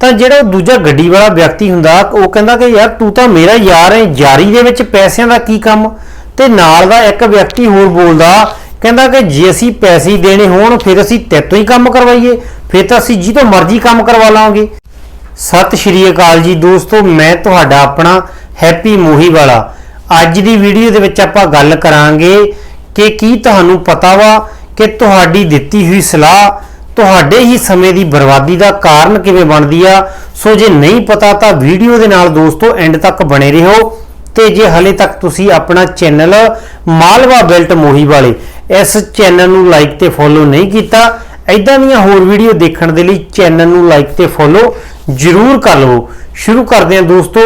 ਤਾਂ ਜਿਹੜਾ ਉਹ ਦੂਜਾ ਗੱਡੀ ਵਾਲਾ ਵਿਅਕਤੀ ਹੁੰਦਾ, ਉਹ ਕਹਿੰਦਾ ਕਿ ਯਾਰ ਤੂੰ ਤਾਂ ਮੇਰਾ ਯਾਰ ਹੈ ਯਾਰੀ ਦੇ ਵਿੱਚ ਪੈਸਿਆਂ ਦਾ ਕੀ ਕੰਮ? ਤੇ ਨਾਲ ਦਾ ਇੱਕ ਵਿਅਕਤੀ ਹੋਰ ਬੋਲਦਾ, ਕਹਿੰਦਾ ਕਿ ਜੇ ਅਸੀਂ ਪੈਸੇ ਦੇਣੇ ਹੋਣ, ਫਿਰ ਅਸੀਂ ਤੇਤੋਂ ਹੀ ਕੰਮ ਕਰਵਾਈਏ, ਫਿਰ ਤਾਂ ਅਸੀਂ ਜਿਹਤੋਂ ਮਰਜ਼ੀ ਕੰਮ ਕਰਵਾ ਲਾਂਗੇ। ਸਤਿ ਸ਼੍ਰੀ ਅਕਾਲ ਜੀ ਦੋਸਤੋ, ਮੈਂ ਤੁਹਾਡਾ ਆਪਣਾ ਹੈਪੀ ਮੋਹੀ ਵਾਲਾ। ਅੱਜ ਦੀ ਵੀਡੀਓ ਦੇ ਵਿੱਚ ਆਪਾਂ ਗੱਲ ਕਰਾਂਗੇ ਕਿ ਕੀ ਤੁਹਾਨੂੰ ਪਤਾ ਵਾ ਕਿ ਤੁਹਾਡੀ ਦਿੱਤੀ ਹੋਈ ਸਲਾਹ ਤੁਹਾਡੇ ਹੀ ਸਮੇਂ ਦੀ ਬਰਬਾਦੀ ਦਾ ਕਾਰਨ ਕਿਵੇਂ ਬਣਦੀ ਆ? ਸੋ ਜੇ ਨਹੀਂ ਪਤਾ ਤਾਂ ਵੀਡੀਓ ਦੇ ਨਾਲ ਦੋਸਤੋ ਐਂਡ ਤੱਕ ਬਣੇ ਰਹੋ। ਤੇ ਜੇ ਹਲੇ ਤੱਕ ਤੁਸੀਂ ਆਪਣਾ ਚੈਨਲ ਮਾਲਵਾ ਬੈਲਟ ਮੋਹੀ ਵਾਲੇ ਇਸ ਚੈਨਲ ਨੂੰ ਲਾਈਕ ਤੇ ਫੋਲੋ ਨਹੀਂ ਕੀਤਾ ਐਦਾਂ ਦੀਆਂ ਹੋਰ ਵੀਡੀਓ ਦੇਖਣ ਦੇ ਲਈ ਚੈਨਲ ਨੂੰ ਲਾਈਕ ਤੇ ਫੋਲੋ ਜ਼ਰੂਰ ਕਰ ਲਵੋ। ਸ਼ੁਰੂ ਕਰਦੇ ਹਾਂ ਦੋਸਤੋ,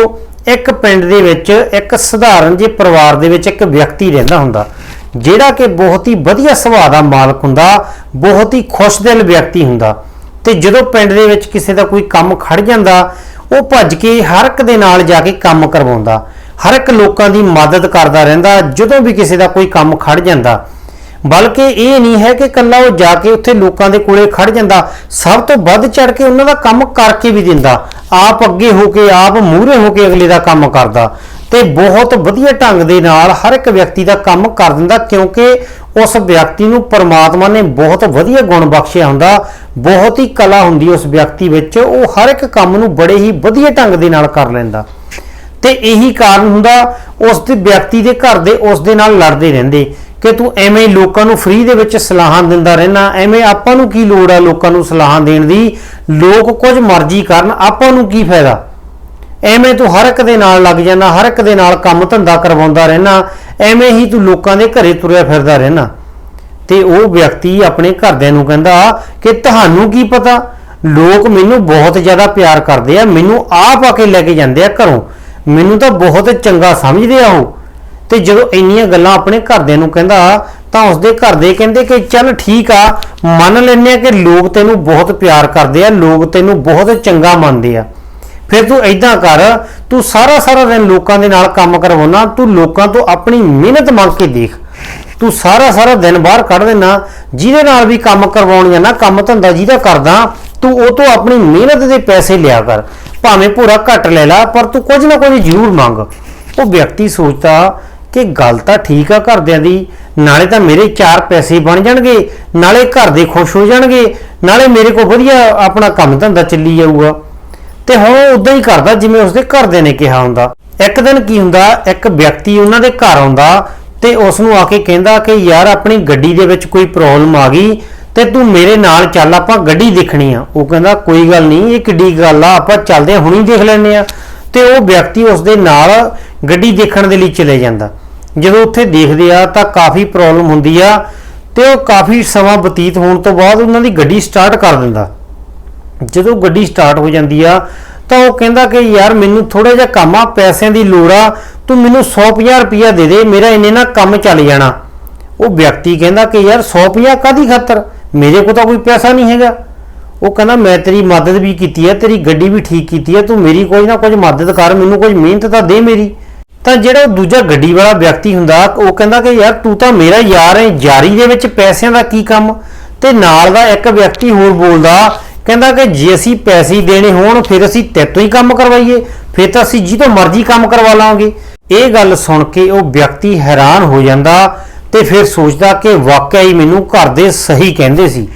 ਇੱਕ ਪਿੰਡ ਦੇ ਵਿੱਚ ਇੱਕ ਸਧਾਰਨ ਜਿਹੇ ਪਰਿਵਾਰ ਦੇ ਵਿੱਚ ਇੱਕ ਵਿਅਕਤੀ ਰਹਿੰਦਾ ਹੁੰਦਾ। ਜਿਹੜਾ ਕਿ ਬਹੁਤ ਹੀ ਵਧੀਆ ਸੁਭਾਅ ਦਾ ਮਾਲਕ ਹੁੰਦਾ, ਬਹੁਤ ਹੀ ਖੁਸ਼ਦਿਲ ਵਿਅਕਤੀ ਹੁੰਦਾ। ਤੇ ਜਦੋਂ ਪਿੰਡ ਦੇ ਵਿੱਚ ਕਿਸੇ ਦਾ ਕੋਈ ਕੰਮ ਖੜ ਜਾਂਦਾ, ਉਹ ਭੱਜ ਕੇ ਹਰ ਇੱਕ ਦੇ ਨਾਲ ਜਾ ਕੇ ਕੰਮ ਕਰਵਾਉਂਦਾ। ਹਰ ਇੱਕ ਲੋਕਾਂ ਦੀ ਮਦਦ ਕਰਦਾ ਰਹਿੰਦਾ, ਜਦੋਂ ਵੀ ਕਿਸੇ ਦਾ ਕੋਈ ਕੰਮ ਖੜ ਜਾਂਦਾ। ਬਲਕਿ ਇਹ ਨਹੀਂ ਹੈ ਕਿ ਕੱਲਾ ਉਹ ਜਾ ਕੇ ਉੱਥੇ ਲੋਕਾਂ ਦੇ ਕੋਲੇ ਖੜ ਜਾਂਦਾ, ਸਭ ਤੋਂ ਵੱਧ ਚੜ ਕੇ ਉਹਨਾਂ ਦਾ ਕੰਮ ਕਰਕੇ ਵੀ ਦਿੰਦਾ। ਆਪ ਅੱਗੇ ਹੋ ਕੇ, ਆਪ ਮੂਹਰੇ ਹੋ ਕੇ ਅਗਲੇ ਦਾ ਕੰਮ ਕਰਦਾ। ਤੇ ਬਹੁਤ ਵਧੀਆ ਢੰਗ ਦੇ ਨਾਲ ਹਰ ਇੱਕ ਵਿਅਕਤੀ ਦਾ ਕੰਮ ਕਰ ਦਿੰਦਾ, ਕਿਉਂਕਿ ਉਸ ਵਿਅਕਤੀ ਨੂੰ ਪਰਮਾਤਮਾ ਨੇ ਬਹੁਤ ਵਧੀਆ ਗੁਣ ਬਖਸ਼ਿਆ ਹੁੰਦਾ, ਬਹੁਤ ਹੀ ਕਲਾ ਹੁੰਦੀ ਉਸ ਵਿਅਕਤੀ ਵਿੱਚ, ਉਹ ਹਰ ਇੱਕ ਕੰਮ ਨੂੰ ਬੜੇ ਹੀ ਵਧੀਆ ਢੰਗ ਦੇ ਨਾਲ ਕਰ ਲੈਂਦਾ। ਤੇ ਇਹੀ ਕਾਰਨ ਹੁੰਦਾ, ਉਸ ਦੇ ਵਿਅਕਤੀ ਦੇ ਘਰ ਦੇ ਉਸ ਦੇ ਨਾਲ ਲੜਦੇ ਰਹਿੰਦੇ, ਕਿ ਤੂੰ ਐਵੇਂ ਹੀ ਲੋਕਾਂ ਨੂੰ ਫ੍ਰੀ ਦੇ ਵਿੱਚ ਸਲਾਹਾਂ ਦਿੰਦਾ ਰਹਿਣਾ, ਐਵੇਂ ਆਪਾਂ ਨੂੰ ਕੀ ਲੋੜ ਆ ਲੋਕਾਂ ਨੂੰ ਸਲਾਹਾਂ ਦੇਣ ਦੀ? ਲੋਕ ਕੁਝ ਮਰਜ਼ੀ ਕਰਨ, ਆਪਾਂ ਨੂੰ ਕੀ ਫਾਇਦਾ? ਐਵੇਂ ਤੂੰ ਹਰ ਇੱਕ ਦੇ ਨਾਲ ਲੱਗ ਜਾਂਦਾ, ਹਰ ਇੱਕ ਦੇ ਨਾਲ ਕੰਮ ਧੰਦਾ ਕਰਵਾਉਂਦਾ ਰਹਿਣਾ, ਐਵੇਂ ਹੀ ਤੂੰ ਲੋਕਾਂ ਦੇ ਘਰੇ ਤੁਰਿਆ ਫਿਰਦਾ ਰਹਿਣਾ। ਤੇ ਉਹ ਵਿਅਕਤੀ ਆਪਣੇ ਘਰਦਿਆਂ ਨੂੰ ਕਹਿੰਦਾ ਕਿ ਤੁਹਾਨੂੰ ਕੀ ਪਤਾ, ਲੋਕ ਮੈਨੂੰ ਬਹੁਤ ਜ਼ਿਆਦਾ ਪਿਆਰ ਕਰਦੇ ਆ, ਮੈਨੂੰ ਆਪ ਆ ਕੇ ਲੈ ਕੇ ਜਾਂਦੇ ਆ ਘਰੋਂ। ਮੈਨੂੰ ਤਾਂ ਬਹੁਤ ਚੰਗਾ ਸਮਝਦੇ ਆ ਉਹ। ਤੇ ਜਦੋਂ ਇੰਨੀਆਂ ਗੱਲਾਂ ਆਪਣੇ ਘਰਦਿਆਂ ਨੂੰ ਕਹਿੰਦਾ, ਤਾਂ ਉਸਦੇ ਘਰ ਕਹਿੰਦੇ ਕਿ ਚੱਲ ਠੀਕ ਆ, ਮੰਨ ਲੈਂਦੇ ਆ ਕਿ ਲੋਕ ਤੈਨੂੰ ਬਹੁਤ ਪਿਆਰ ਕਰਦੇ ਆ, ਲੋਕ ਤੈਨੂੰ ਬਹੁਤ ਚੰਗਾ ਮੰਨਦੇ ਆ। ਫਿਰ ਤੂੰ ਐਦਾਂ ਕਰ, ਤੂੰ ਸਾਰਾ ਸਾਰਾ ਦਿਨ ਲੋਕਾਂ ਦੇ ਨਾਲ ਕੰਮ ਕਰਵਾਉਣਾ, ਤੂੰ ਲੋਕਾਂ ਤੋਂ ਆਪਣੀ ਮਿਹਨਤ ਮੰਗ ਕੇ ਦੇਖ। ਤੂੰ ਸਾਰਾ ਸਾਰਾ ਦਿਨ ਬਾਹਰ ਕੱਢ ਦੇਣਾ, ਜਿਹਦੇ ਨਾਲ ਵੀ ਕੰਮ ਕਰਵਾਉਣੀਆਂ ਨਾ, ਕੰਮ ਧੰਦਾ ਜਿਹਦਾ ਕਰਦਾ, ਤੂੰ ਉਹ ਤੋਂ ਆਪਣੀ ਮਿਹਨਤ ਦੇ ਪੈਸੇ ਲਿਆ ਕਰ। ਭਾਵੇਂ ਪੂਰਾ ਘੱਟ ਲੈ ਲੈ, ਪਰ ਤੂੰ ਕੁਝ ਨਾ ਕੁਝ ਜ਼ਰੂਰ ਮੰਗ। ਉਹ ਵਿਅਕਤੀ ਸੋਚਦਾ ਕਿ ਗੱਲ ਤਾਂ ਠੀਕ ਆ ਘਰਦਿਆਂ ਦੀ, ਨਾਲੇ ਤਾਂ ਮੇਰੇ ਚਾਰ ਪੈਸੇ ਬਣ ਜਾਣਗੇ, ਨਾਲੇ ਘਰ ਦੇ ਖੁਸ਼ ਹੋ ਜਾਣਗੇ, ਨਾਲੇ ਮੇਰੇ ਕੋਲ ਵਧੀਆ ਆਪਣਾ ਕੰਮ ਧੰਦਾ ਚੱਲੀ ਜਾਊਗਾ। ਤੇ ਹੁਣ ਉਹ ਉਦਾਂ ਹੀ ਕਰਦਾ ਜਿਵੇਂ ਉਸਦੇ ਘਰਦਿਆਂ ਨੇ ਕਿਹਾ ਹੁੰਦਾ। ਇੱਕ ਦਿਨ ਕੀ ਹੁੰਦਾ, ਇੱਕ ਵਿਅਕਤੀ ਉਹਨਾਂ ਦੇ ਘਰ ਆਉਂਦਾ ਤੇ ਉਸ ਨੂੰ ਆ ਕੇ ਕਹਿੰਦਾ ਕਿ ਯਾਰ ਆਪਣੀ ਗੱਡੀ ਦੇ ਵਿੱਚ ਕੋਈ ਪ੍ਰੋਬਲਮ ਆ ਗਈ ਤੇ ਤੂੰ ਮੇਰੇ ਨਾਲ ਚੱਲ, ਆਪਾਂ ਗੱਡੀ ਦੇਖਣੀ ਆ। ਉਹ ਕਹਿੰਦਾ, ਕੋਈ ਗੱਲ ਨਹੀਂ, ਇਹ ਕਿੱਡੀ ਗੱਲ ਆ, ਆਪਾਂ ਚੱਲਦੇ ਹਾਂ, ਹੁਣੀ ਦੇਖ ਲੈਂਦੇ ਆ ਤੇ ਉਹ ਵਿਅਕਤੀ ਉਸ ਦੇ ਨਾਲ ਗੱਡੀ ਦੇਖਣ ਦੇ ਲਈ ਚਲੇ ਜਾਂਦਾ। ਜਦੋਂ ਉੱਥੇ ਦੇਖਦੇ ਆ ਤਾਂ ਕਾਫੀ ਪ੍ਰੋਬਲਮ ਹੁੰਦੀ ਆ ਤੇ ਉਹ ਕਾਫੀ ਸਮਾਂ ਬਤੀਤ ਹੋਣ ਤੋਂ ਬਾਅਦ ਉਹਨਾਂ ਦੀ ਗੱਡੀ ਸਟਾਰਟ ਕਰ ਦਿੰਦਾ। ਜਦੋਂ ਗੱਡੀ ਸਟਾਰਟ ਹੋ ਜਾਂਦੀ ਆ, ਤਾਂ ਉਹ ਕਹਿੰਦਾ ਕਿ ਯਾਰ ਮੈਨੂੰ ਥੋੜਾ ਜਿਹਾ ਕੰਮ ਆ, ਪੈਸਿਆਂ ਦੀ ਲੋੜ ਆ, ਤੂੰ ਮੈਨੂੰ 150 ਰੁਪਇਆ ਦੇ ਦੇ, ਮੇਰਾ ਇੰਨੇ ਨਾਲ ਕੰਮ ਚੱਲ ਜਾਣਾ। ਉਹ ਵਿਅਕਤੀ ਕਹਿੰਦਾ ਕਿ ਯਾਰ 150 ਕਾਦੀ ਖਾਤਰ? ਮੇਰੇ ਕੋਲ ਤਾਂ ਕੋਈ ਪੈਸਾ ਨਹੀਂ ਹੈਗਾ। ਉਹ ਕਹਿੰਦਾ, ਮੈਂ ਤੇਰੀ ਮਦਦ ਵੀ ਕੀਤੀ ਹੈ ਤੇਰੀ ਗੱਡੀ ਵੀ ਠੀਕ ਕੀਤੀ ਹੈ ਤੂੰ ਮੇਰੀ ਕੋਈ ਨਾ ਕੁਝ ਮਦਦ ਕਰ, ਮੈਨੂੰ ਕੁਝ ਮਿਹਨਤ ਤਾਂ ਦੇ ਮੇਰੀ। ਤਾਂ ਜਿਹੜਾ ਉਹ ਦੂਜਾ ਗੱਡੀ ਵਾਲਾ ਵਿਅਕਤੀ ਹੁੰਦਾ, ਉਹ ਕਹਿੰਦਾ ਕਿ ਯਾਰ ਤੂੰ ਤਾਂ ਮੇਰਾ ਯਾਰ ਹੈ ਯਾਰੀ ਦੇ ਵਿੱਚ ਪੈਸਿਆਂ ਦਾ ਕੀ ਕੰਮ? ਤੇ ਨਾਲ ਦਾ ਇੱਕ ਵਿਅਕਤੀ ਹੋਰ ਬੋਲਦਾ ਕਹਿੰਦਾ ਕਿ ਜੇ ਅਸੀਂ ਪੈਸੇ ਦੇਣੇ ਹੋਣ, ਫਿਰ ਅਸੀਂ ਤੇਤੋਂ ਹੀ ਕੰਮ ਕਰਵਾਈਏ, ਫਿਰ ਤਾਂ ਅਸੀਂ ਜਿਹਤੋਂ ਮਰਜ਼ੀ ਕੰਮ ਕਰਵਾ ਲਾਂਗੇ। ਇਹ ਗੱਲ ਸੁਣ ਕੇ ਉਹ ਵਿਅਕਤੀ ਹੈਰਾਨ ਹੋ ਜਾਂਦਾ ਤੇ ਫਿਰ ਸੋਚਦਾ ਕਿ ਵਾਕਿਆ ਹੀ ਮੈਨੂੰ ਘਰ ਦੇ ਸਹੀ ਕਹਿੰਦੇ ਸੀ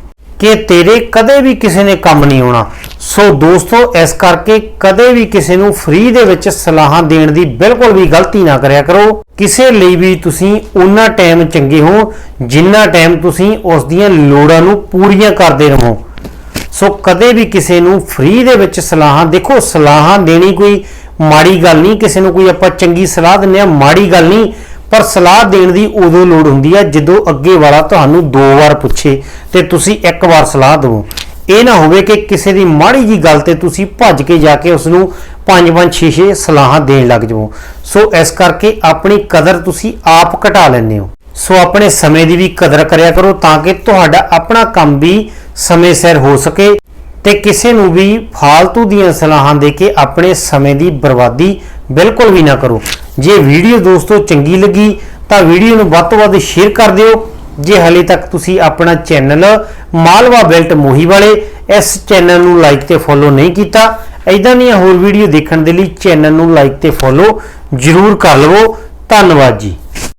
ਕਿ ਤੇਰੇ ਕਦੇ ਵੀ ਕਿਸੇ ਨੇ ਕੰਮ ਨਹੀਂ ਆਉਣਾ। ਸੋ ਦੋਸਤੋ, ਇਸ ਕਰਕੇ ਕਦੇ ਵੀ ਕਿਸੇ ਨੂੰ ਫ੍ਰੀ ਦੇ ਵਿੱਚ ਸਲਾਹਾਂ ਦੇਣ ਦੀ ਬਿਲਕੁਲ ਵੀ ਗਲਤੀ ਨਾ ਕਰਿਆ ਕਰੋ। ਕਿਸੇ ਲਈ ਵੀ ਤੁਸੀਂ ਉਹਨਾਂ ਟਾਈਮ ਚੰਗੇ ਹੋ ਜਿੰਨਾ ਟਾਈਮ ਤੁਸੀਂ ਉਸ ਦੀਆਂ ਲੋੜਾਂ ਨੂੰ ਪੂਰੀਆਂ ਕਰਦੇ ਰਹੋ। ਸੋ ਕਦੇ ਵੀ ਕਿਸੇ ਨੂੰ ਫ੍ਰੀ ਦੇ ਵਿੱਚ ਸਲਾਹਾਂ, ਦੇਖੋ ਸਲਾਹਾਂ ਦੇਣੀ ਕੋਈ ਮਾੜੀ ਗੱਲ ਨਹੀਂ, ਕਿਸੇ ਨੂੰ ਕੋਈ ਆਪਾਂ ਚੰਗੀ ਸਲਾਹ ਦਿੰਦੇ ਆ ਮਾੜੀ ਗੱਲ ਨਹੀਂ, ਪਰ ਸਲਾਹ ਦੇਣ ਦੀ ਉਦੋਂ ਲੋੜ ਹੁੰਦੀ ਹੈ ਜਦੋਂ ਅੱਗੇ ਵਾਲਾ ਤੁਹਾਨੂੰ ਦੋ ਵਾਰ ਪੁੱਛੇ ਤੇ ਤੁਸੀਂ ਇੱਕ ਵਾਰ ਸਲਾਹ ਦਿਓ ਇਹ ਨਾ ਹੋਵੇ ਕਿ ਕਿਸੇ ਦੀ ਮਾੜੀ ਜੀ ਗੱਲ ਤੇ ਤੁਸੀਂ ਭੱਜ ਕੇ ਜਾ ਕੇ ਉਸ ਨੂੰ ਪੰਜ ਪੰਜ, ਛੇ ਛੇ ਸਲਾਹਾਂ ਦੇਣ ਲੱਗ ਜਾਵੋ। ਸੋ ਇਸ ਕਰਕੇ ਆਪਣੀ ਕਦਰ ਤੁਸੀਂ ਆਪ ਘਟਾ ਲੈਂਦੇ ਹੋ। ਸੋ ਆਪਣੇ ਸਮੇਂ ਦੀ ਵੀ ਕਦਰ ਕਰਿਆ ਕਰੋ ਤਾਂ ਕਿ ਤੁਹਾਡਾ ਆਪਣਾ ਕੰਮ ਵੀ ਸਮੇਂ ਸਿਰ ਹੋ ਸਕੇ ਤੇ ਕਿਸੇ ਨੂੰ ਵੀ ਫਾਲਤੂ ਦੀਆਂ ਸਲਾਹਾਂ ਦੇ ਕੇ ਆਪਣੇ ਸਮੇਂ ਦੀ ਬਰਬਾਦੀ ਬਿਲਕੁਲ ਵੀ ਨਾ ਕਰੋ। ਜੇ ਵੀਡੀਓ ਦੋਸਤੋ ਚੰਗੀ ਲੱਗੀ ਤਾਂ ਵੀਡੀਓ ਨੂੰ ਵੱਧ ਤੋਂ ਵੱਧ ਸ਼ੇਅਰ ਕਰ ਦਿਓ। ਜੇ ਹਲੇ ਤੱਕ ਤੁਸੀਂ ਆਪਣਾ ਚੈਨਲ ਮਾਲਵਾ ਬੈਲਟ ਮੋਹੀ ਵਾਲੇ ਇਸ ਚੈਨਲ ਨੂੰ ਲਾਈਕ ਤੇ ਫੋਲੋ ਨਹੀਂ ਕੀਤਾ ਐਦਾਂ ਦੀਆਂ ਹੋਰ ਵੀਡੀਓ ਦੇਖਣ ਦੇ ਲਈ ਚੈਨਲ ਨੂੰ ਲਾਈਕ ਤੇ ਫੋਲੋ ਜਰੂਰ ਕਰ ਲਵੋ। ਧੰਨਵਾਦ ਜੀ।